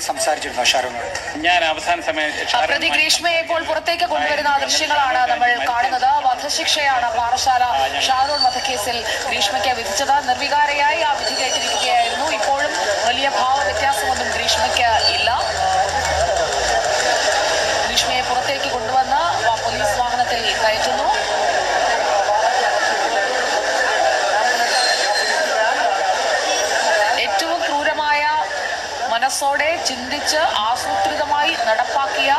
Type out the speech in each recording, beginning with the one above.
നേരത്തെ സംസാരിച്ചിരുന്നു ഷാരൂഖിനോട് ഞാൻ അവസാന സമയത്ത് ആ, പ്രതി ഗ്രീഷ്മയെ ഇപ്പോൾ പുറത്തേക്ക് കൊണ്ടുവരുന്ന ദൃശ്യങ്ങളാണ് നമ്മൾ കാണുന്നത്. വധശിക്ഷയാണ് പാറശാല ഷാറൂൺ വധക്കേസിൽ ഗ്രീഷ്മയ്ക്ക് വിധിച്ചത്. നിർവികാരയായി ആ വിധി കേട്ടിരിക്കുകയായിരുന്നു. ഇപ്പോഴും വലിയ ഭാവ വ്യത്യാസമൊന്നും ഗ്രീഷ്മയ്ക്ക് ഇല്ല ഗ്രീഷ്മയെ പുറത്തേക്ക് കൊണ്ടുവന്ന് വ- പോലീസ് വാഹനത്തിൽ കയറ്റുന്നു ഏറ്റവും ക്രൂരമായ മനസ്സോടെ ചിന്തിച്ച് ആസൂത്രിതമായി നടപ്പാക്കിയ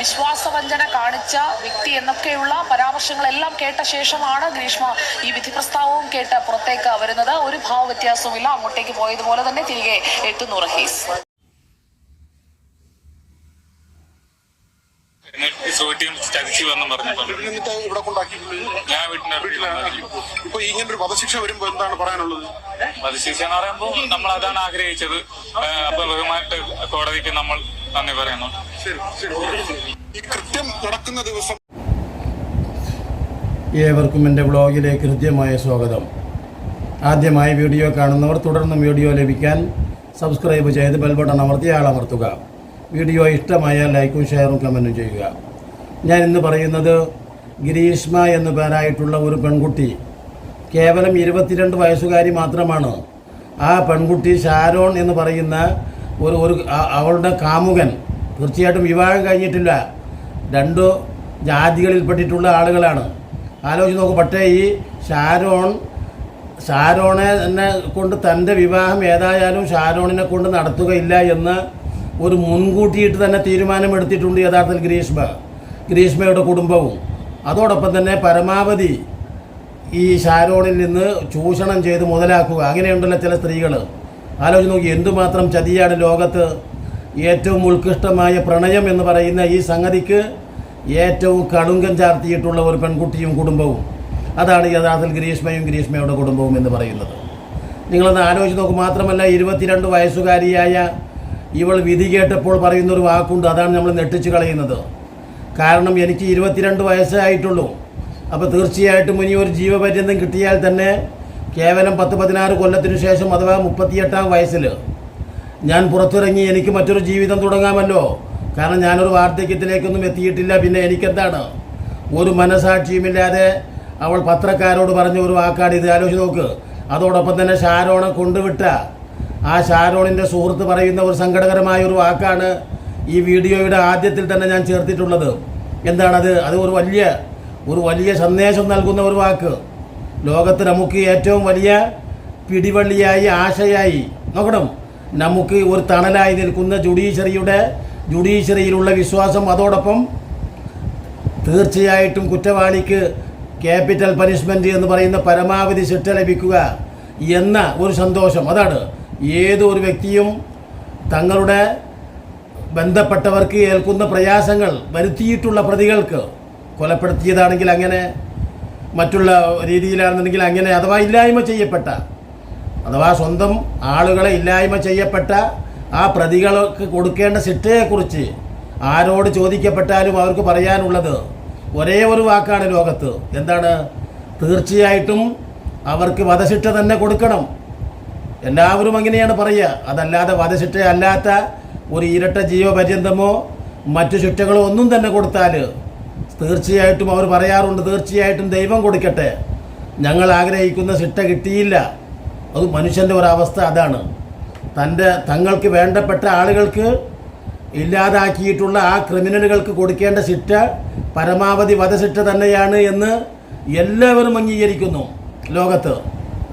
വിശ്വാസവഞ്ചന കാണിച്ച വ്യക്തി എന്നൊക്കെയുള്ള പരാമർശങ്ങളെല്ലാം കേട്ട ശേഷമാണ് ഗ്രീഷ്മ ഈ വിധി പ്രസ്താവവും കേട്ട് പുറത്തേക്ക് വരുന്നത്. ഒരു ഭാവ വ്യത്യാസവുമില്ല അങ്ങോട്ടേക്ക് പോയതുപോലെ തന്നെ തിരികെ എത്തുന്നു റഹീസ് സോറ്റിയും ചതിച്ചു വന്നും പറഞ്ഞിട്ടുണ്ട് എന്നിട്ട് ഇവിടെ കൊണ്ടാക്കിയിട്ടുള്ളത്? ഞാൻ വീട്ടിന്റെ വീട്ടിലാണ് ഇപ്പൊ ഇങ്ങനെ ഒരു വധശിക്ഷ വരുമ്പോ എന്താണ് പറയാനുള്ളത്? വധശിക്ഷ എന്ന് പറയുമ്പോൾ നമ്മൾ അതാണ് ആഗ്രഹിച്ചത്. അപ്പൊ ബഹുമാനത്തെ കോടതിക്ക് നമ്മൾ നന്ദി പറയുന്നു. ശരി ശരി. ഈ കൃത്യം നടക്കുന്ന ദിവസം ഏവർക്കും എന്റെ വ്ളോഗിലേക്ക് ഹൃദ്യമായ സ്വാഗതം. ആദ്യമായി വീഡിയോ കാണുന്നവർ തുടർന്നും വീഡിയോ ലഭിക്കാൻ സബ്സ്ക്രൈബ് ചെയ്ത് ബെൽബട്ടൺ അമർത്തി ആളമർത്തുക. വീഡിയോ ഇഷ്ടമായാൽ ലൈക്കും ഷെയറും കമന്റും ചെയ്യുക. ഞാൻ ഇന്ന് പറയുന്നത് ഗിരീഷ്മ എന്ന പേരായിട്ടുള്ള ഒരു പെൺകുട്ടി കേവലം ഇരുപത്തിരണ്ട് വയസ്സുകാരി മാത്രമാണ്. ആ പെൺകുട്ടി ഷാരോൺ എന്ന് പറയുന്ന ഒരു ഒരു അവളുടെ കാമുകൻ. തീർച്ചയായിട്ടും വിവാഹം കഴിഞ്ഞിട്ടില്ല. രണ്ടു ജാതികളിൽപ്പെട്ടിട്ടുള്ള ആളുകളാണ്. ആലോചിച്ച് നോക്കും പക്ഷേ ഈ ഷാരോൺ ഷാരോണെ എന്നെ കൊണ്ട് തന്റെ വിവാഹം ഏതായാലും ഷാരോണിനെ കൊണ്ട് നടത്തുകയില്ല എന്ന് ഒരു മുൻകൂട്ടിയിട്ട് തന്നെ തീരുമാനമെടുത്തിട്ടുണ്ട് യഥാർത്ഥത്തിൽ ഗ്രീഷ്മ. ഗ്രീഷ്മയുടെ കുടുംബവും. അതോടൊപ്പം തന്നെ പരമാവധി ഈ ഷാരോണിൽ നിന്ന് ചൂഷണം ചെയ്ത് മുതലാക്കുക. അങ്ങനെയുണ്ടല്ലോ ചില സ്ത്രീകൾ ആലോചിച്ച് നോക്കി എന്തുമാത്രം ചതിയാണ് ലോകത്ത് ഏറ്റവും ഉത്കൃഷ്ടമായ പ്രണയം എന്ന് പറയുന്ന ഈ സംഗതിക്ക് ഏറ്റവും കടുങ്കം ചാർത്തിയിട്ടുള്ള ഒരു പെൺകുട്ടിയും കുടുംബവും. അതാണ് യഥാർത്ഥത്തിൽ ഗ്രീഷ്മയും ഗ്രീഷ്മയുടെ കുടുംബവും എന്ന് പറയുന്നത്. നിങ്ങളൊന്ന് ആലോചിച്ച് നോക്കും മാത്രമല്ല ഇരുപത്തിരണ്ട് വയസ്സുകാരിയായ ഇവൾ വിധി കേട്ടപ്പോൾ പറയുന്നൊരു വാക്കുണ്ട്. അതാണ് നമ്മൾ നെട്ടിച്ച് കളയുന്നത്. കാരണം എനിക്ക് ഇരുപത്തിരണ്ട് വയസ്സായിട്ടുള്ളൂ. അപ്പോൾ തീർച്ചയായിട്ടും ഇനി ഒരു ജീവപര്യന്തം കിട്ടിയാൽ തന്നെ കേവലം പത്ത് പതിനാറ് കൊല്ലത്തിനു ശേഷം അഥവാ മുപ്പത്തിയെട്ടാം വയസ്സിൽ ഞാൻ പുറത്തിറങ്ങി എനിക്ക് മറ്റൊരു ജീവിതം തുടങ്ങാമല്ലോ. കാരണം ഞാനൊരു വാർദ്ധക്യത്തിലേക്കൊന്നും എത്തിയിട്ടില്ല. പിന്നെ എനിക്കെന്താണ്? ഒരു മനസാക്ഷിയുമില്ലാതെ അവൾ പത്രക്കാരോട് പറഞ്ഞ ഒരു വാക്കാട് ഇത് ആലോചിച്ച് നോക്ക്. അതോടൊപ്പം തന്നെ ഷാരോണെ കൊണ്ടുവിട്ട ആ ഷാരോണിന്റെ സുഹൃത്ത് പറയുന്ന ഒരു സങ്കടകരമായ ഒരു വാക്കാണ് ഈ വീഡിയോയുടെ ആദ്യത്തിൽ തന്നെ ഞാൻ ചേർത്തിട്ടുള്ളത്. എന്താണത് അത്? ഒരു വലിയ ഒരു വലിയ സന്ദേശം നൽകുന്ന ഒരു വാക്ക്. ലോകത്ത് നമുക്ക് ഏറ്റവും വലിയ പിടിവള്ളിയായി ആശയായി നോക്കണം. നമുക്ക് ഒരു തണലായി നിൽക്കുന്ന ജുഡീഷ്യറിയുടെ ജുഡീഷ്യറിയിലുള്ള വിശ്വാസം അതോടൊപ്പം തീർച്ചയായിട്ടും കുറ്റവാളിക്ക് ക്യാപിറ്റൽ പനിഷ്മെന്റ് എന്ന് പറയുന്ന പരമാവധി ശിക്ഷ ലഭിക്കുക എന്ന ഒരു സന്തോഷം. അതാണ്. ഏതൊരു വ്യക്തിയും തങ്ങളുടെ ബന്ധപ്പെട്ടവർക്ക് ഏൽക്കുന്ന പ്രയാസങ്ങൾ വരുത്തിയിട്ടുള്ള പ്രതികൾക്ക് കൊലപ്പെടുത്തിയതാണെങ്കിൽ അങ്ങനെ മറ്റുള്ള രീതിയിലാണെന്നുണ്ടെങ്കിൽ അങ്ങനെ അഥവാ ഇല്ലായ്മ ചെയ്യപ്പെട്ട അഥവാ സ്വന്തം ആളുകളെ ഇല്ലായ്മ ചെയ്യപ്പെട്ട ആ പ്രതികൾക്ക് കൊടുക്കേണ്ട ശിക്ഷയെക്കുറിച്ച് ആരോട് ചോദിക്കപ്പെട്ടാലും അവർക്ക് പറയാനുള്ളത് ഒരേ ഒരു വാക്കാണ് ലോകത്ത്. എന്താണ്? തീർച്ചയായിട്ടും അവർക്ക് വധശിക്ഷ തന്നെ കൊടുക്കണം. എല്ലാവരും അങ്ങനെയാണ് പറയുക. അതല്ലാതെ വധശിക്ഷ അല്ലാത്ത ഒരു ഇരട്ട ജീവപര്യന്തമോ മറ്റു ചുറ്റങ്ങളോ ഒന്നും തന്നെ കൊടുത്താൽ തീർച്ചയായിട്ടും അവർ പറയാറുണ്ട് തീർച്ചയായിട്ടും ദൈവം കൊടുക്കട്ടെ. ഞങ്ങൾ ആഗ്രഹിക്കുന്ന ചിട്ട കിട്ടിയില്ല. അത് മനുഷ്യന്റെ ഒരവസ്ഥ അതാണ്. തന്റെ തങ്ങൾക്ക് വേണ്ടപ്പെട്ട ആളുകൾക്ക് ഇല്ലാതാക്കിയിട്ടുള്ള ആ ക്രിമിനലുകൾക്ക് കൊടുക്കേണ്ട ചിട്ട പരമാവധി വധശിക്ഷ തന്നെയാണ് എന്ന് എല്ലാവരും അംഗീകരിക്കുന്നു ലോകത്ത്.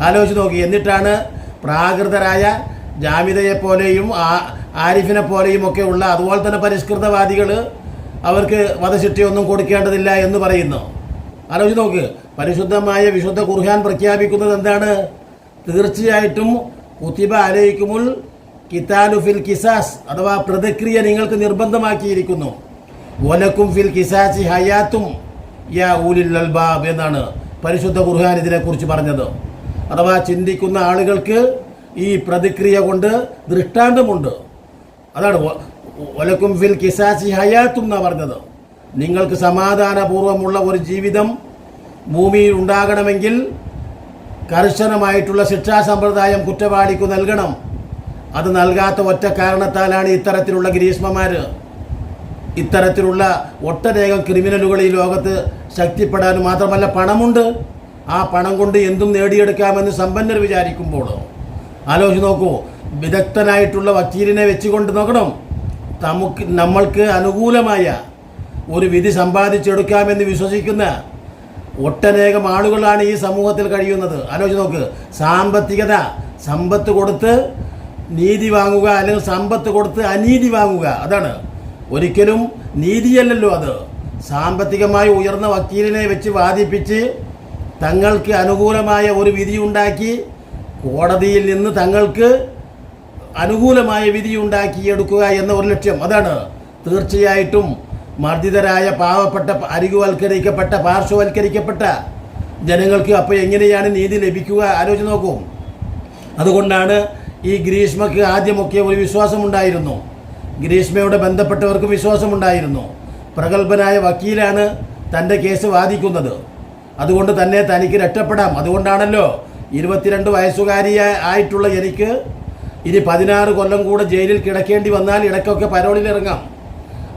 ആലോചിച്ച് നോക്കി എന്നിട്ടാണ് പ്രാകൃതരായ ജാമിതയെപ്പോലെയും ആ- ആരിഫിനെ പോലെയും ഒക്കെ ഉള്ള അതുപോലെ തന്നെ പരിഷ്കൃതവാദികൾ അവർക്ക് വധശിക്ഷയൊന്നും കൊടുക്കേണ്ടതില്ല എന്ന് പറയുന്നു. ആലോചിച്ച് നോക്ക്. പരിശുദ്ധമായ വിശുദ്ധ ഖുർഹാൻ പ്രഖ്യാപിക്കുന്നത് എന്താണ്? തീർച്ചയായിട്ടും കുത്തിബ അലയിക്കുമുൽ കിതാലു ഫിൽ കിസാസ് അഥവാ പ്രതിക്രിയ നിങ്ങൾക്ക് നിർബന്ധമാക്കിയിരിക്കുന്നു. ഒലക്കും ഫിൽ കിസാസി ഹയാത്തും യാ ഊലിൽ അൽബാബ് എന്നാണ് പരിശുദ്ധ ഖുർഹാൻ ഇതിനെക്കുറിച്ച് പറഞ്ഞത്. അഥവാ ചിന്തിക്കുന്ന ആളുകൾക്ക് ഈ പ്രതിക്രിയ കൊണ്ട് ദൃഷ്ടാന്തമുണ്ട്. അതാണ് ഒലക്കും ഫിൽ കിസാസി ഹയാത്തും എന്നാണ് പറഞ്ഞത്. നിങ്ങൾക്ക് സമാധാനപൂർവമുള്ള ഒരു ജീവിതം ഭൂമിയിൽ ഉണ്ടാകണമെങ്കിൽ കർശനമായിട്ടുള്ള ശിക്ഷാ സമ്പ്രദായം കുറ്റവാളിക്ക് നൽകണം. അത് നൽകാത്ത ഒറ്റ കാരണത്താലാണ് ഇത്തരത്തിലുള്ള ഗ്രീഷ്മമാർ ഇത്തരത്തിലുള്ള ഒട്ടനേകം ക്രിമിനലുകൾ ഈ ലോകത്ത് ശക്തിപ്പെടാനും മാത്രമല്ല പണമുണ്ട്. ആ പണം കൊണ്ട് എന്തും നേടിയെടുക്കാമെന്ന് സമ്പന്നർ വിചാരിക്കുമ്പോൾ ആലോചിച്ച് നോക്കൂ. വിദഗ്ധനായിട്ടുള്ള വക്കീലിനെ വെച്ചുകൊണ്ട് നോക്കണം. നമുക്ക് നമ്മൾക്ക് അനുകൂലമായ ഒരു വിധി സമ്പാദിച്ചെടുക്കാമെന്ന് വിശ്വസിക്കുന്ന ഒട്ടനേകം ആളുകളാണ് ഈ സമൂഹത്തിൽ കഴിയുന്നത്. ആലോചിച്ച് നോക്ക്. സാമ്പത്തികത സമ്പത്ത് കൊടുത്ത് നീതി വാങ്ങുക അല്ലെങ്കിൽ സമ്പത്ത് കൊടുത്ത് അനീതി വാങ്ങുക അതാണ്. ഒരിക്കലും നീതിയല്ലല്ലോ അത്. സാമ്പത്തികമായി ഉയർന്ന വക്കീലിനെ വെച്ച് വാദിപ്പിച്ച് തങ്ങൾക്ക് അനുകൂലമായ ഒരു വിധി ഉണ്ടാക്കി കോടതിയിൽ നിന്ന് തങ്ങൾക്ക് അനുകൂലമായ വിധി ഉണ്ടാക്കിയെടുക്കുക എന്ന ഒരു ലക്ഷ്യം. അതാണ് തീർച്ചയായിട്ടും മർദ്ദിതരായ പാവപ്പെട്ട അരികുവൽക്കരിക്കപ്പെട്ട പാർശ്വവൽക്കരിക്കപ്പെട്ട ജനങ്ങൾക്ക് അപ്പോൾ എങ്ങനെയാണ് നീതി ലഭിക്കുക? ആലോചിച്ച് നോക്കൂ. അതുകൊണ്ടാണ് ഈ ഗ്രീഷ്മക്ക് ആദ്യമൊക്കെ ഒരു വിശ്വാസമുണ്ടായിരുന്നു. ഗ്രീഷ്മയോട് ബന്ധപ്പെട്ടവർക്ക് വിശ്വാസമുണ്ടായിരുന്നു. പ്രഗത്ഭനായ വക്കീലാണ് തന്റെ കേസ് വാദിക്കുന്നത്. അതുകൊണ്ട് തന്നെ തനിക്ക് രക്ഷപ്പെടാം. അതുകൊണ്ടാണല്ലോ ഇരുപത്തിരണ്ട് വയസ്സുകാരിയായ ആയിട്ടുള്ള എനിക്ക് ഇനി പതിനാറ് കൊല്ലം കൂടെ ജയിലിൽ കിടക്കേണ്ടി വന്നാൽ ഇടയ്ക്കൊക്കെ പരോളിൽ ഇറങ്ങാം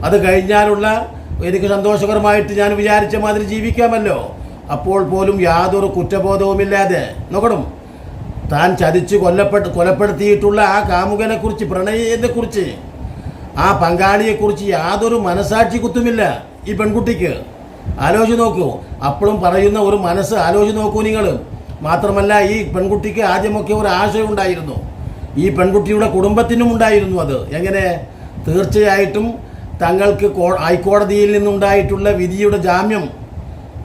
അത് കഴിഞ്ഞാലുള്ള എനിക്ക് സന്തോഷകരമായിട്ട് ഞാൻ വിചാരിച്ച മാതിരി ജീവിക്കാമല്ലോ. അപ്പോൾ പോലും യാതൊരു കുറ്റബോധവുമില്ലാതെ നോക്കണം. താൻ ചതിച്ച് കൊല്ലപ്പെട്ട് കൊലപ്പെടുത്തിയിട്ടുള്ള ആ കാമുകനെക്കുറിച്ച് പ്രണയത്തെക്കുറിച്ച് പ്രണയത്തെ കുറിച്ച് ആ പങ്കാളിയെക്കുറിച്ച് യാതൊരു മനസാക്ഷി കുത്തുമില്ല ഈ പെൺകുട്ടിക്ക്. ആലോചിച്ച് നോക്കൂ. അപ്പോഴും പറയുന്ന ഒരു മനസ്സ് ആലോചിച്ച് നോക്കൂ നിങ്ങൾ മാത്രമല്ല ഈ പെൺകുട്ടിക്ക് ആദ്യമൊക്കെ ഒരു ആശയമുണ്ടായിരുന്നു ഈ പെൺകുട്ടിയുടെ കുടുംബത്തിനും ഉണ്ടായിരുന്നു അത്. എങ്ങനെ? തീർച്ചയായിട്ടും തങ്ങൾക്ക് ഹൈക്കോടതിയിൽ നിന്നുണ്ടായിട്ടുള്ള വിധിയുടെ ജാമ്യം.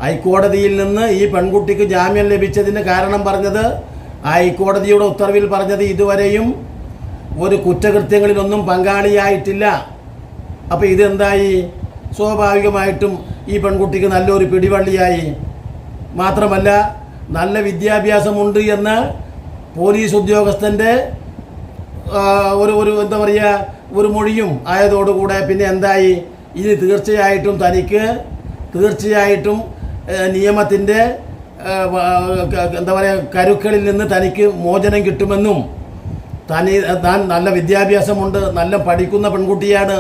ഹൈക്കോടതിയിൽ നിന്ന് ഈ പെൺകുട്ടിക്ക് ജാമ്യം ലഭിച്ചതിന് കാരണം പറഞ്ഞത് ഹൈക്കോടതിയുടെ ഉത്തരവിൽ പറഞ്ഞത് ഇതുവരെയും ഒരു കുറ്റകൃത്യങ്ങളിലൊന്നും പങ്കാളിയായിട്ടില്ല. അപ്പോൾ ഇതെന്തായി? സ്വാഭാവികമായിട്ടും ഈ പെൺകുട്ടിക്ക് നല്ലൊരു പിടിവള്ളിയായി. മാത്രമല്ല നല്ല വിദ്യാഭ്യാസമുണ്ട് എന്ന് പോലീസ് ഉദ്യോഗസ്ഥന്റെ ഒരു ഒരു എന്താ പറയുക ഒരു മൊഴിയും ആയതോടുകൂടെ പിന്നെ എന്തായി? ഇനി തീർച്ചയായിട്ടും തനിക്ക് തീർച്ചയായിട്ടും നിയമത്തിന്റെ എന്താ പറയുക കരുക്കളിൽ നിന്ന് തനിക്ക് മോചനം കിട്ടുമെന്നും തനി താൻ നല്ല വിദ്യാഭ്യാസമുണ്ട് നല്ല പഠിക്കുന്ന പെൺകുട്ടിയാണ്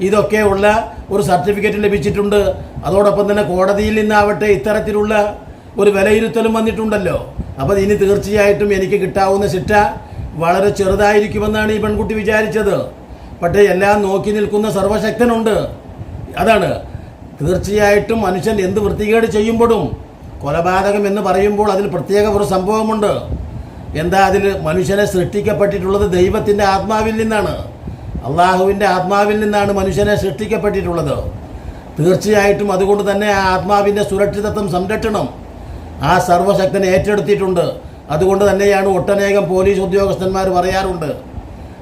ഇതൊക്കെയുള്ള ഒരു സർട്ടിഫിക്കറ്റ് ലഭിച്ചിട്ടുണ്ട്. അതോടൊപ്പം തന്നെ കോടതിയിൽ നിന്നാവട്ടെ ഇത്തരത്തിലുള്ള ഒരു വിലയിരുത്തലും വന്നിട്ടുണ്ടല്ലോ. അപ്പോൾ ഇനി തീർച്ചയായിട്ടും എനിക്ക് കിട്ടാവുന്ന ശിക്ഷ വളരെ ചെറുതായിരിക്കുമെന്നാണ് ഈ പെൺകുട്ടി വിചാരിച്ചത്. പക്ഷേ എല്ലാം നോക്കി നിൽക്കുന്ന സർവശക്തനുണ്ട്. അതാണ്. തീർച്ചയായിട്ടും മനുഷ്യൻ എന്ത് വൃത്തികേട് ചെയ്യുമ്പോഴും കൊലപാതകം എന്ന് പറയുമ്പോൾ അതിൽ പ്രത്യേക ഒരു സംഭവമുണ്ട്. എന്താ അതിൽ മനുഷ്യനെ സൃഷ്ടിക്കപ്പെട്ടിട്ടുള്ളത് ദൈവത്തിന്റെ ആത്മാവിൽ നിന്നാണ്. അള്ളാഹുവിന്റെ ആത്മാവിൽ നിന്നാണ് മനുഷ്യനെ സൃഷ്ടിക്കപ്പെട്ടിട്ടുള്ളത്. തീർച്ചയായിട്ടും അതുകൊണ്ട് തന്നെ ആ ആത്മാവിന്റെ സുരക്ഷിതത്വം സംരക്ഷണം ആ സർവശക്തൻ ഏറ്റെടുത്തിട്ടുണ്ട്. അതുകൊണ്ട് തന്നെയാണ് ഒട്ടനേകം പോലീസ് ഉദ്യോഗസ്ഥന്മാർ പറയാറുണ്ട്.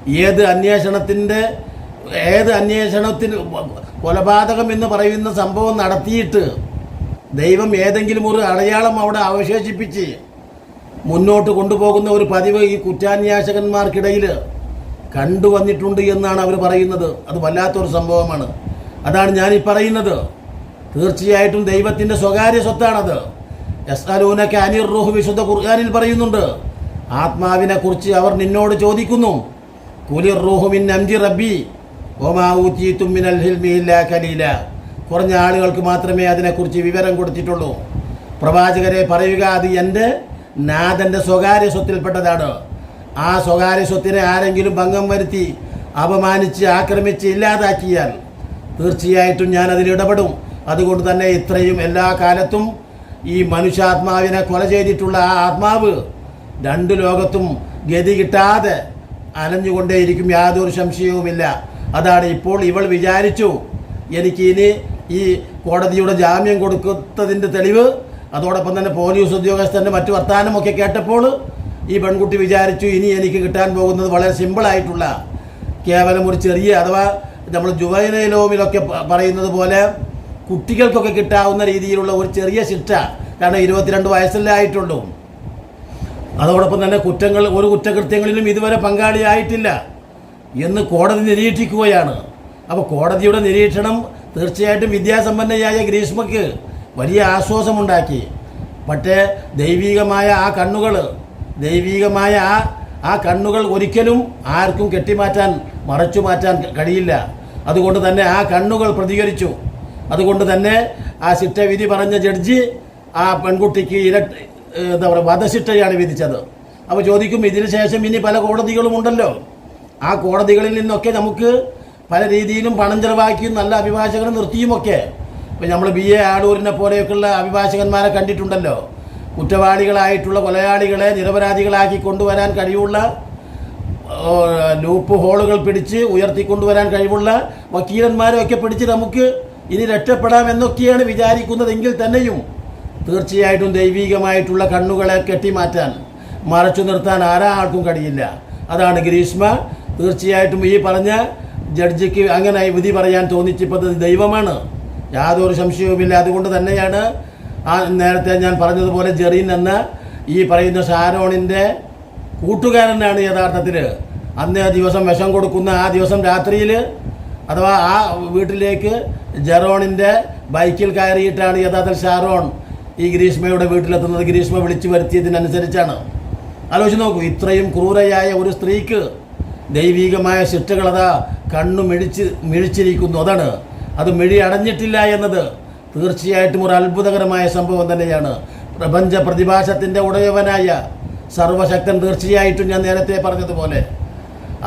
ഏത് അന്വേഷണത്തിന്റെ ഏത് അന്വേഷണത്തിന് കൊലപാതകം എന്ന് പറയുന്ന സംഭവം നടത്തിയിട്ട് ദൈവം ഏതെങ്കിലും ഒരു അടയാളം അവിടെ അവശേഷിപ്പിച്ച് മുന്നോട്ട് കൊണ്ടുപോകുന്ന ഒരു പതിവ് ഈ കുറ്റാന്വേഷകന്മാർക്കിടയിൽ കണ്ടുവന്നിട്ടുണ്ട് എന്നാണ് അവർ പറയുന്നത്. അത് വല്ലാത്തൊരു സംഭവമാണ്. അതാണ് ഞാൻ ഈ പറയുന്നത്. തീർച്ചയായിട്ടും ദൈവത്തിന്റെ സ്വകാര്യ സ്വത്താണത്. യസ്അലൂനക അനിർ റൂഹ് വിശുദ്ധ ഖുർആനിൽ പറയുന്നുണ്ട് ആത്മാവിനെ കുറിച്ച് അവർ നിന്നോട് ചോദിക്കുന്നു. കുലിർ റൂഹു മിൻ അംജി റബ്ബി ഒമാ ഊതീതും മിനൽ ഹിൽമി ഇല്ലാ കലീല കുറഞ്ഞ ആളുകൾക്ക് മാത്രമേ അതിനെക്കുറിച്ച് വിവരം കൊടുത്തിട്ടുള്ളൂ. പ്രവാചകരെ പറയുക അത് എന്റെ നാഥന്റെ സ്വകാര്യ സ്വത്തിൽപ്പെട്ടതാണ്. ആ സ്വകാര്യ സ്വത്തിനെ ആരെങ്കിലും ഭംഗം വരുത്തി അപമാനിച്ച് ആക്രമിച്ച് ഇല്ലാതാക്കിയാൽ തീർച്ചയായിട്ടും ഞാൻ അതിൽ ഇടപെടും. അതുകൊണ്ട് തന്നെ ഇത്രയും എല്ലാ കാലത്തും ഈ മനുഷ്യാത്മാവിനെ കൊല ചെയ്തിട്ടുള്ള ആ ആത്മാവ് രണ്ട് ലോകത്തും ഗതി കിട്ടാതെ അലഞ്ഞുകൊണ്ടേയിരിക്കും യാതൊരു സംശയവുമില്ല. അതാണ് ഇപ്പോൾ ഇവൾ വിചാരിച്ചു. എനിക്ക് ഇനി ഈ കോടതിയുടെ ജാമ്യം കൊടുക്കുന്നതിന്റെ തെളിവ് അതോടൊപ്പം തന്നെ പോലീസ് ഉദ്യോഗസ്ഥന്റെ മറ്റു വർത്തമാനമൊക്കെ കേട്ടപ്പോൾ ഈ പെൺകുട്ടി വിചാരിച്ചു ഇനി എനിക്ക് കിട്ടാൻ പോകുന്നത് വളരെ സിമ്പിളായിട്ടുള്ള കേവലം ഒരു ചെറിയ അഥവാ നമ്മൾ ജുവൈനയിലോമിലൊക്കെ പറയുന്നത് പോലെ കുട്ടികൾക്കൊക്കെ കിട്ടാവുന്ന രീതിയിലുള്ള ഒരു ചെറിയ ശിക്ഷ കാരണം ഇരുപത്തിരണ്ട് വയസ്സല്ലേ ആയിട്ടുള്ളൂ. അതോടൊപ്പം തന്നെ കുറ്റങ്ങൾ ഒരു കുറ്റകൃത്യങ്ങളിലും ഇതുവരെ പങ്കാളിയായിട്ടില്ല എന്ന് കോടതി നിരീക്ഷിക്കുകയാണ്. അപ്പോൾ കോടതിയുടെ നിരീക്ഷണം തീർച്ചയായിട്ടും വിദ്യാസമ്പന്നയായ ഗ്രീഷ്മയ്ക്ക് വലിയ ആശ്വാസമുണ്ടാക്കി. പക്ഷേ ദൈവികമായ ആ കണ്ണുകൾ ദൈവികമായ ആ ആ കണ്ണുകൾ ഒരിക്കലും ആർക്കും കെട്ടിമാറ്റാൻ മറച്ചു മാറ്റാൻ കഴിയില്ല. അതുകൊണ്ട് തന്നെ ആ കണ്ണുകൾ പ്രതികരിച്ചു. അതുകൊണ്ട് തന്നെ ആ ശിക്ഷവിധി പറഞ്ഞ ജഡ്ജി ആ പെൺകുട്ടിക്ക് ഇര എന്താ പറയുക വധശിക്ഷയാണ് വിധിച്ചത്. അപ്പോൾ ചോദിക്കും ഇതിന് ശേഷം ഇനി പല കോടതികളും ഉണ്ടല്ലോ. ആ കോടതികളിൽ നിന്നൊക്കെ നമുക്ക് പല രീതിയിലും പണം ചെലവാക്കിയും നല്ല അഭിഭാഷകരെ നിർത്തിയുമൊക്കെ. ഇപ്പം നമ്മൾ ബി എ ആടൂരിനെ പോലെയൊക്കെയുള്ള അഭിഭാഷകന്മാരെ കണ്ടിട്ടുണ്ടല്ലോ. കുറ്റവാളികളായിട്ടുള്ള കൊലയാളികളെ നിരപരാധികളാക്കി കൊണ്ടുവരാൻ കഴിവുള്ള ലൂപ്പ് ഹോളുകൾ പിടിച്ച് ഉയർത്തിക്കൊണ്ടുവരാൻ കഴിവുള്ള വക്കീലന്മാരെയൊക്കെ പിടിച്ച് നമുക്ക് ഇനി രക്ഷപ്പെടാം എന്നൊക്കെയാണ് വിചാരിക്കുന്നതെങ്കിൽ തന്നെയും തീർച്ചയായിട്ടും ദൈവികമായിട്ടുള്ള കണ്ണുകളെ കെട്ടിമാറ്റാൻ മറച്ചു നിർത്താൻ ആരാൾക്കും കഴിയില്ല. അതാണ് ഗ്രീഷ്മ. തീർച്ചയായിട്ടും ഈ പറഞ്ഞ ജഡ്ജിക്ക് അങ്ങനെ വിധി പറയാൻ തോന്നിച്ചിപ്പത് ദൈവമാണ്. യാതൊരു സംശയവുമില്ല. അതുകൊണ്ട് തന്നെയാണ് ആ നേരത്തെ ഞാൻ പറഞ്ഞതുപോലെ ജെറിൻ എന്ന ഈ പറയുന്ന ഷാരോണിന്റെ കൂട്ടുകാരനാണ് യഥാർത്ഥത്തിൽ അന്നേ ദിവസം വിഷം കൊടുക്കുന്ന ആ ദിവസം രാത്രിയിൽ അഥവാ ആ വീട്ടിലേക്ക് ജെറോണിന്റെ ബൈക്കിൽ കയറിയിട്ടാണ് യഥാർത്ഥത്തിൽ ഷാറോൺ ഈ ഗ്രീഷ്മയുടെ വീട്ടിലെത്തുന്നത്. ഗ്രീഷ്മ വിളിച്ചു വരുത്തിയതിനനുസരിച്ചാണ്. ആലോചിച്ച് നോക്കൂ ഇത്രയും ക്രൂരയായ ഒരു സ്ത്രീക്ക് ദൈവികമായ ശിക്ഷകളതാ കണ്ണു മിഴിച്ച് മിഴിച്ചിരിക്കുന്നു. അതാണ്. അത് മിഴി അടഞ്ഞിട്ടില്ല എന്നത് തീർച്ചയായിട്ടും ഒരു അത്ഭുതകരമായ സംഭവം തന്നെയാണ്. പ്രപഞ്ച പ്രതിഭാസത്തിന്റെ ഉടയവനായ സർവശക്തൻ തീർച്ചയായിട്ടും ഞാൻ നേരത്തെ പറഞ്ഞതുപോലെ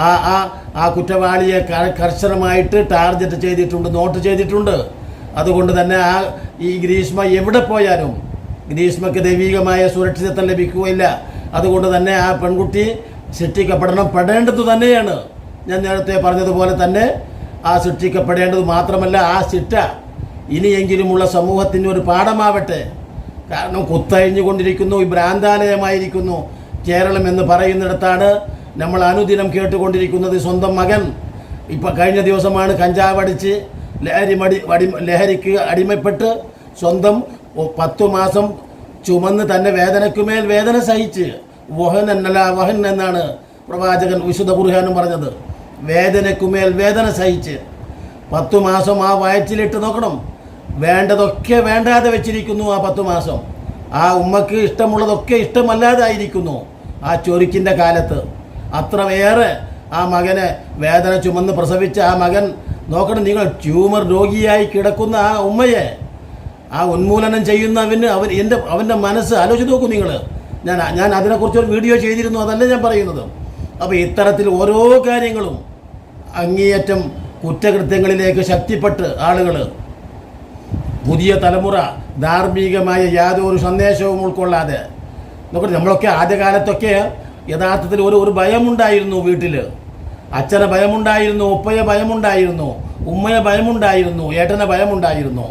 ആ ആ ആ കുറ്റവാളിയെ കർശനമായിട്ട് ടാർഗറ്റ് ചെയ്തിട്ടുണ്ട് നോട്ട് ചെയ്തിട്ടുണ്ട്. അതുകൊണ്ട് തന്നെ ആ ഈ ഗ്രീഷ്മ എവിടെ പോയാലും ഗ്രീഷ്മയ്ക്ക് ദൈവികമായ സുരക്ഷിതത്വം ലഭിക്കുകയില്ല. അതുകൊണ്ട് തന്നെ ആ പെൺകുട്ടി ശിക്ഷിക്കപ്പെടണം പെടേണ്ടത് തന്നെയാണ്. ഞാൻ നേരത്തെ പറഞ്ഞതുപോലെ തന്നെ ആ ശിക്ഷിക്കപ്പെടേണ്ടത് മാത്രമല്ല ആ ശിക്ഷ ഇനിയെങ്കിലുമുള്ള സമൂഹത്തിന് ഒരു പാഠമാവട്ടെ. കാരണം കുത്തഴിഞ്ഞുകൊണ്ടിരിക്കുന്നു ഈ ഭ്രാന്താലയമായിരിക്കുന്നു. കേരളം എന്ന് പറയുന്നിടത്താണ് നമ്മൾ അനുദിനം കേട്ടുകൊണ്ടിരിക്കുന്നത് സ്വന്തം മകൻ. ഇപ്പം കഴിഞ്ഞ ദിവസമാണ് കഞ്ചാവ് അടിച്ച് ലഹരി മടി അടി ലഹരിക്ക് അടിമപ്പെട്ട് സ്വന്തം പത്തു മാസം ചുമന്ന് തന്നെ വേദനയ്ക്കുമേൽ വേദന സഹിച്ച് വഹൻ എന്നല്ല വഹൻ എന്നാണ് പ്രവാചകൻ വിശുദ്ധ കുർഹാനും പറഞ്ഞത്. വേദനയ്ക്കുമേൽ വേദന സഹിച്ച് പത്തു മാസം ആ വയറ്റിലിട്ട് നോക്കണം. വേണ്ടതൊക്കെ വേണ്ടാതെ വെച്ചിരിക്കുന്നു ആ പത്തു മാസം. ആ ഉമ്മക്ക് ഇഷ്ടമുള്ളതൊക്കെ ഇഷ്ടമല്ലാതായിരിക്കുന്നു ആ ചൊരുക്കിന്റെ കാലത്ത്. അത്രയേറെ ആ മകനെ വേദന ചുമന്ന് പ്രസവിച്ച ആ മകൻ നോക്കണം നിങ്ങൾ ട്യൂമർ രോഗിയായി കിടക്കുന്ന ആ ഉമ്മയെ ആ ഉന്മൂലനം ചെയ്യുന്നവന് അവൻ എന്റെ അവന്റെ മനസ്സ് ആലോചിച്ച് നോക്കൂ നിങ്ങൾ. ഞാൻ ഞാൻ അതിനെക്കുറിച്ച് ഒരു വീഡിയോ ചെയ്തിരുന്നു അതല്ല ഞാൻ പറയുന്നത്. അപ്പോൾ ഇത്തരത്തിൽ ഓരോ കാര്യങ്ങളും അങ്ങേയറ്റം കുറ്റകൃത്യങ്ങളിലേക്ക് ശക്തിപ്പെട്ട് ആളുകൾ പുതിയ തലമുറ ധാർമ്മികമായ യാതൊരു സന്ദേശവും ഉൾക്കൊള്ളാതെ. നോക്കട്ടെ നമ്മളൊക്കെ ആദ്യകാലത്തൊക്കെ യഥാർത്ഥത്തിൽ ഒരു ഒരു ഭയമുണ്ടായിരുന്നു വീട്ടിൽ അച്ഛനെ ഭയമുണ്ടായിരുന്നു ഉപ്പയെ ഭയമുണ്ടായിരുന്നു ഉമ്മയെ ഭയമുണ്ടായിരുന്നു ഏട്ടനെ ഭയമുണ്ടായിരുന്നു.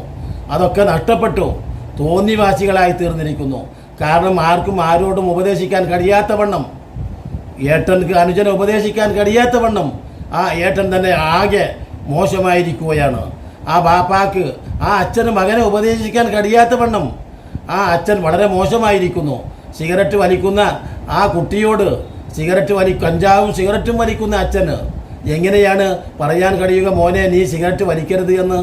അതൊക്കെ നഷ്ടപ്പെട്ടു. തോന്നിവാസികളായി തീർന്നിരിക്കുന്നു. കാരണം ആർക്കും ആരോടും ഉപദേശിക്കാൻ കഴിയാത്ത വണ്ണം. ഏട്ടൻക്ക് അനുജനെ ഉപദേശിക്കാൻ കഴിയാത്ത വണ്ണം. ആ ഏട്ടൻ തന്നെ ആകെ മോശമായിരിക്കുകയാണ്. ആ ബാപ്പാക്ക് ആ അച്ഛന് മകനെ ഉപദേശിക്കാൻ കഴിയാത്ത വണ്ണം. ആ അച്ഛൻ വളരെ മോശമായിരിക്കുന്നു. സിഗരറ്റ് വലിക്കുന്ന ആ കുട്ടിയോട് സിഗരറ്റ് വലി കഞ്ചാവും സിഗരറ്റും വലിക്കുന്ന അച്ഛന് എങ്ങനെയാണ് പറയാൻ കഴിയുക? മോനെ നീ സിഗരറ്റ് വലിക്കരുത് എന്ന്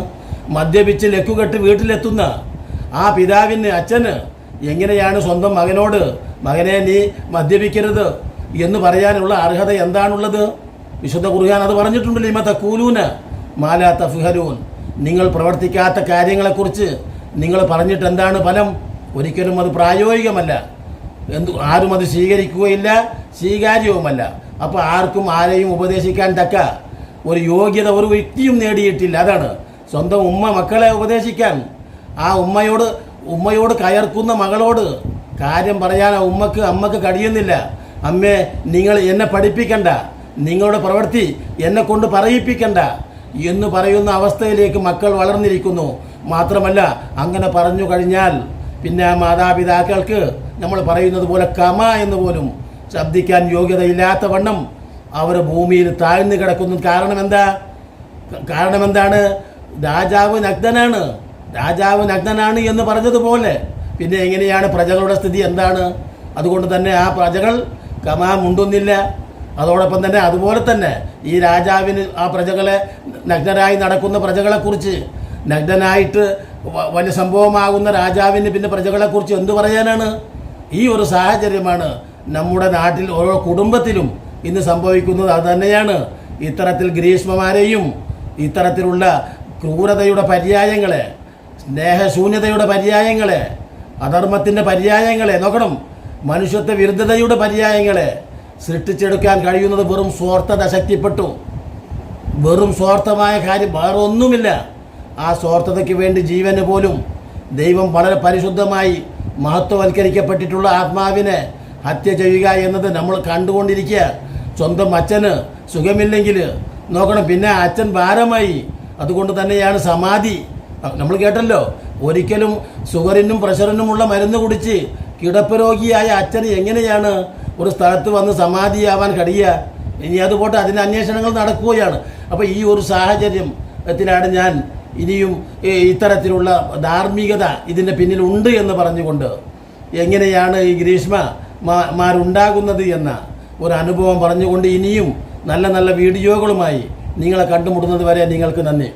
മദ്യപിച്ച് ലക്കുകെട്ട് വീട്ടിലെത്തുന്ന ആ പിതാവിന് അച്ഛന് എങ്ങനെയാണ് സ്വന്തം മകനോട് മകനെ നീ മദ്യപിക്കരുത് എന്ന് പറയാനുള്ള അർഹത എന്താണുള്ളത്? വിശുദ്ധ ഖുർആൻ അത് പറഞ്ഞിട്ടുണ്ടല്ലോ ഇമത്തെ കൂലൂന് മാലാത്ത ഫുഹലൂൻ നിങ്ങൾ പ്രവർത്തിക്കാത്ത കാര്യങ്ങളെക്കുറിച്ച് നിങ്ങൾ പറഞ്ഞിട്ട് എന്താണ് ഫലം? ഒരിക്കലും അത് പ്രായോഗികമല്ല. എന്തു ആരും അത് സ്വീകരിക്കുകയില്ല സ്വീകാര്യവുമല്ല. അപ്പോൾ ആർക്കും ആരെയും ഉപദേശിക്കാൻ തക്ക. ഒരു യോഗ്യത ഒരു വ്യക്തിയും നേടിയിട്ടില്ല അതാണ്. സ്വന്തം ഉമ്മ മക്കളെ ഉപദേശിക്കാൻ. ആ ഉമ്മയോട് ഉമ്മയോട് കയർക്കുന്ന മകളോട് കാര്യം പറയാൻ ഉമ്മക്ക് അമ്മയ്ക്ക് കഴിയുന്നില്ല അമ്മേ നിങ്ങൾ എന്നെ പഠിപ്പിക്കണ്ട. നിങ്ങളുടെ പ്രവൃത്തി എന്നെ കൊണ്ട് പറയിപ്പിക്കണ്ട. എന്ന് പറയുന്ന അവസ്ഥയിലേക്ക് മക്കൾ വളർന്നിരിക്കുന്നു. മാത്രമല്ല അങ്ങനെ പറഞ്ഞു കഴിഞ്ഞാൽ പിന്നെ മാതാപിതാക്കൾക്ക് നമ്മൾ പറയുന്നത് പോലെ കമ എന്ന് പോലും ശബ്ദിക്കാൻ യോഗ്യതയില്ലാത്ത വണ്ണം അവർ ഭൂമിയിൽ താഴ്ന്നു കിടക്കുന്നു. കാരണം എന്താ? കാരണം എന്താണ്? രാജാവ് നഗ്നനാണ്. രാജാവ് നഗ്നനാണ് എന്ന് പറഞ്ഞതുപോലെ. പിന്നെ എങ്ങനെയാണ് പ്രജകളുടെ സ്ഥിതി? എന്താണ്? അതുകൊണ്ട് തന്നെ ആ പ്രജകൾ കമാ മുണ്ടുന്നില്ല. അതോടൊപ്പം തന്നെ അതുപോലെ തന്നെ ഈ രാജാവിന് ആ പ്രജകളെ നഗ്നരായി നടക്കുന്ന പ്രജകളെക്കുറിച്ച് നഗ്നനായിട്ട് വലിയ സംഭവമാകുന്ന രാജാവിന് പിന്നെ പ്രജകളെക്കുറിച്ച് എന്തു പറയാനാണ്? ഈ ഒരു സാഹചര്യമാണ് നമ്മുടെ നാട്ടിൽ ഓരോ കുടുംബത്തിലും ഇന്ന് സംഭവിക്കുന്നത്. അത് തന്നെയാണ് ഇത്തരത്തിൽ ഗ്രീഷ്മമാരെയും ഇത്തരത്തിലുള്ള ക്രൂരതയുടെ പര്യായങ്ങളെ സ്നേഹശൂന്യതയുടെ പര്യായങ്ങളെ അധർമ്മത്തിന്റെ പര്യായങ്ങളെ നോക്കണം മനുഷ്യത്വ വിരുദ്ധതയുടെ പര്യായങ്ങളെ സൃഷ്ടിച്ചെടുക്കാൻ കഴിയുന്നത് വെറും സ്വാർത്ഥത ശക്തിപ്പെട്ടു. വെറും സ്വാർത്ഥമായ കാര്യം വേറെ ഒന്നുമില്ല ആ സ്വാർത്ഥതയ്ക്ക് വേണ്ടി ജീവന് പോലും ദൈവം വളരെ പരിശുദ്ധമായി മഹത്വവൽക്കരിക്കപ്പെട്ടിട്ടുള്ള ആത്മാവിനെ ഹത്യ ചെയ്യുക എന്നത് നമ്മൾ കണ്ടുകൊണ്ടിരിക്കുക. സ്വന്തം അച്ഛന് സുഖമില്ലെങ്കിൽ നോക്കണം. പിന്നെ അച്ഛൻ ഭാരമായി. അതുകൊണ്ട് തന്നെയാണ് സമാധി. നമ്മൾ കേട്ടല്ലോ ഒരിക്കലും ഷുഗറിനും പ്രഷറിനുമുള്ള മരുന്ന് കുടിച്ച് കിടപ്പ് രോഗിയായ എങ്ങനെയാണ് ഒരു സ്ഥലത്ത് വന്ന് സമാധിയാവാൻ കഴിയുക? ഇനി അതുപോട്ടെ അതിന്റെ അന്വേഷണങ്ങൾ നടക്കുകയാണ്. അപ്പോൾ ഈ ഒരു സാഹചര്യം സാഹചര്യത്തിലാണ് ഞാൻ ഇനിയും ഇത്തരത്തിലുള്ള ധാർമ്മികത ഇതിന്റെ പിന്നിലുണ്ട് എന്ന് പറഞ്ഞുകൊണ്ട് എങ്ങനെയാണ് ഈ ഗ്രീഷ്മ മാരുണ്ടാകുന്നത് എന്ന ഒരു അനുഭവം പറഞ്ഞുകൊണ്ട് ഇനിയും നല്ല നല്ല വീഡിയോകളുമായി നിങ്ങളെ കണ്ടുമുട്ടുന്നത് വരെ നിങ്ങൾക്ക് നന്ദി.